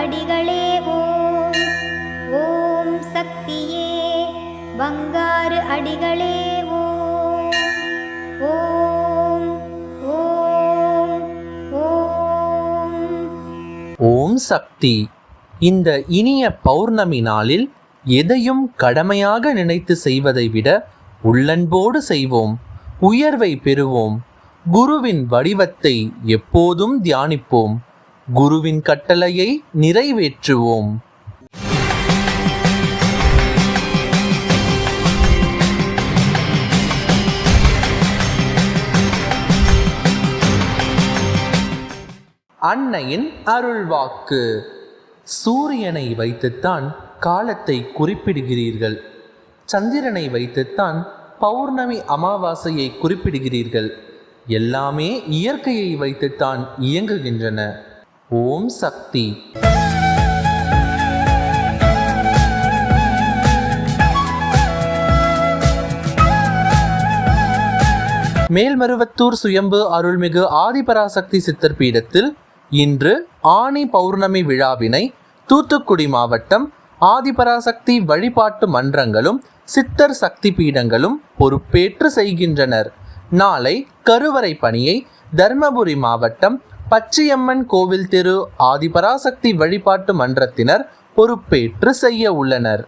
அடிகளே ஓம். ஓம் சக்தியே. வங்காறு அடிகளே ஓம். ஓம் ஓம் ஓம். ஓம் சக்தி. இந்த இனிய பௌர்ணமி நாளில் எதையும் கடமையாக நினைத்து செய்வதை விட உள்ளன்போடு செய்வோம் உயர்வை பெறுவோம் குருவின் வடிவத்தை எப்போதும் தியானிப்போம். குருவின் கட்டளையை நிறைவேற்றுவோம். அன்னையின் அருள்வாக்கு. சூரியனை வைத்துத்தான் காலத்தை குறிப்பிடுகிறீர்கள். சந்திரனை வைத்துத்தான் பௌர்ணமி அமாவாசையை குறிப்பிடுகிறீர்கள். எல்லாமே இயற்கையை வைத்துத்தான் இயங்குகின்றன. ஓம் சக்தி. மேல்மருவத்தூர் சுயம்பு அருள்மிகு ஆதிபராசக்தி சித்தர் பீடத்தில் இன்று ஆனி பௌர்ணமி விழாவினை தூத்துக்குடி மாவட்டம் ஆதிபராசக்தி வழிபாட்டு மன்றங்களும் சித்தர் சக்தி பீடங்களும் பொறுப்பேற்று செய்கின்றனர். நாளை கருவறை பணியை தர்மபுரி மாவட்டம் பச்சையம்மன் கோவில் திரு ஆதிபராசக்தி வழிபாட்டு மன்றத்தினர் பொறுப்பேற்று செய்ய உள்ளனர்.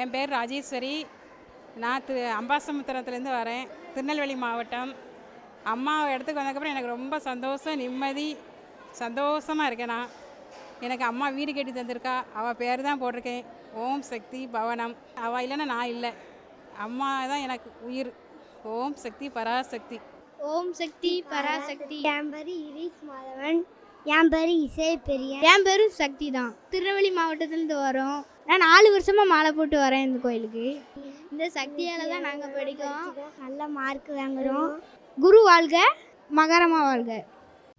என் பேர் ராஜேஸ்வரி. நான் திரு அம்பாசமுத்திரத்துலேருந்து வரேன். திருநெல்வேலி மாவட்டம். அம்மா இடத்துக்கு வந்ததுக்கப்புறம் எனக்கு ரொம்ப சந்தோஷம் நிம்மதி சந்தோஷமாக இருக்கேன் நான். எனக்கு அம்மா வீடு கட்டி தந்திருக்கா. அவள் பேர் தான் போட்டிருக்கேன். ஓம் சக்தி பவனம். அவள் இல்லைன்னா நான் இல்லை. அம்மா தான் எனக்கு உயிர். ஓம் சக்தி பராசக்தி. ஓம் சக்தி பராசக்தி. என் பேரு இரிஸ் மாதவன். என் பேரு இசை பெரிய என் பேரும் சக்தி தான். திருநெல்வேலி மாவட்டத்திலேருந்து வரோம். நான் நாலு வருஷமா மாலை போட்டு வரேன் இந்த கோயிலுக்கு. இந்த சக்தியால தான் நாங்கள் படிக்கோம் நல்ல மார்க் வாங்குறோம். குரு வாழ்க மகரமா வாழ்க.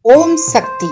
ஓம் சக்தி.